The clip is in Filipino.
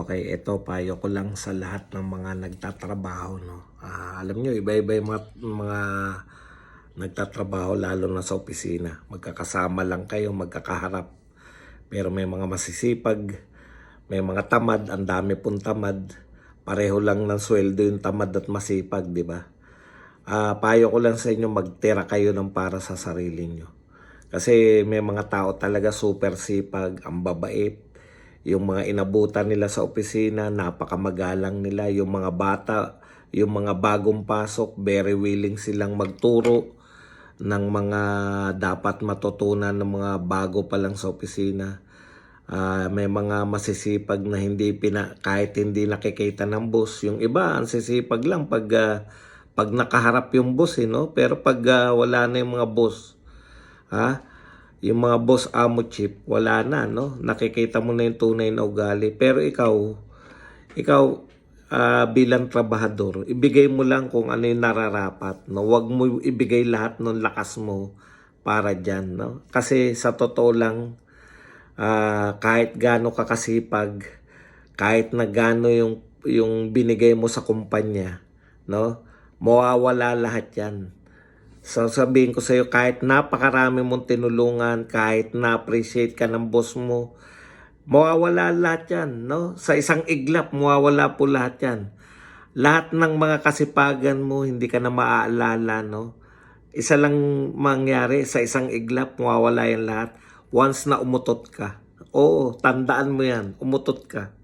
Okay, ito payo ko lang sa lahat ng mga nagtatrabaho no. Ah, alam niyo iba-iba yung mga, mga nagtatrabaho lalo na sa opisina. Magkakasama lang kayo, magkakaharap. Pero may mga masisipag, may mga tamad, ang dami pong tamad. Pareho lang ng sweldo yung tamad at masipag, di ba? Ah, payo ko lang sa inyo magtira kayo ng para sa sarili nyo. Kasi may mga tao talaga super sipag, ang babait, yung mga inabutan nila sa opisina, napakamagalang nila. Yung mga bata, yung mga bagong pasok, very willing silang magturo ng mga dapat matutunan ng mga bago pa lang sa opisina. Ah, may mga masisipag na hindi pina, kahit hindi nakikita ng boss. Yung iba, ang sisipag lang pag, ah, pag nakaharap yung boss, eh, no? Pero pag ah, wala na yung mga boss, ha? Yung mga boss amo chip, wala na, no? Nakikita mo na yung tunay na ugali. Pero ikaw, ikaw ah, bilang trabahador, ibigay mo lang kung ano yung nararapat, no? Huwag mo ibigay lahat ng lakas mo para dyan, no? Kasi sa totoo lang, ah, kahit gaano ka kasipag, kahit na gaano yung, yung binigay mo sa kumpanya, no? Mawawala lahat yan. So sabihin ko sa iyo kahit napakarami mong tinulungan, kahit na-appreciate ka ng boss mo, mawawala lahat yan, no? Sa isang iglap, mawawala po lahat yan. Lahat ng mga kasipagan mo, hindi ka na maaalala, no? Isa lang mangyari sa isang iglap, mawawala yan lahat. Once na umutot ka. Oo, tandaan mo yan, umutot ka.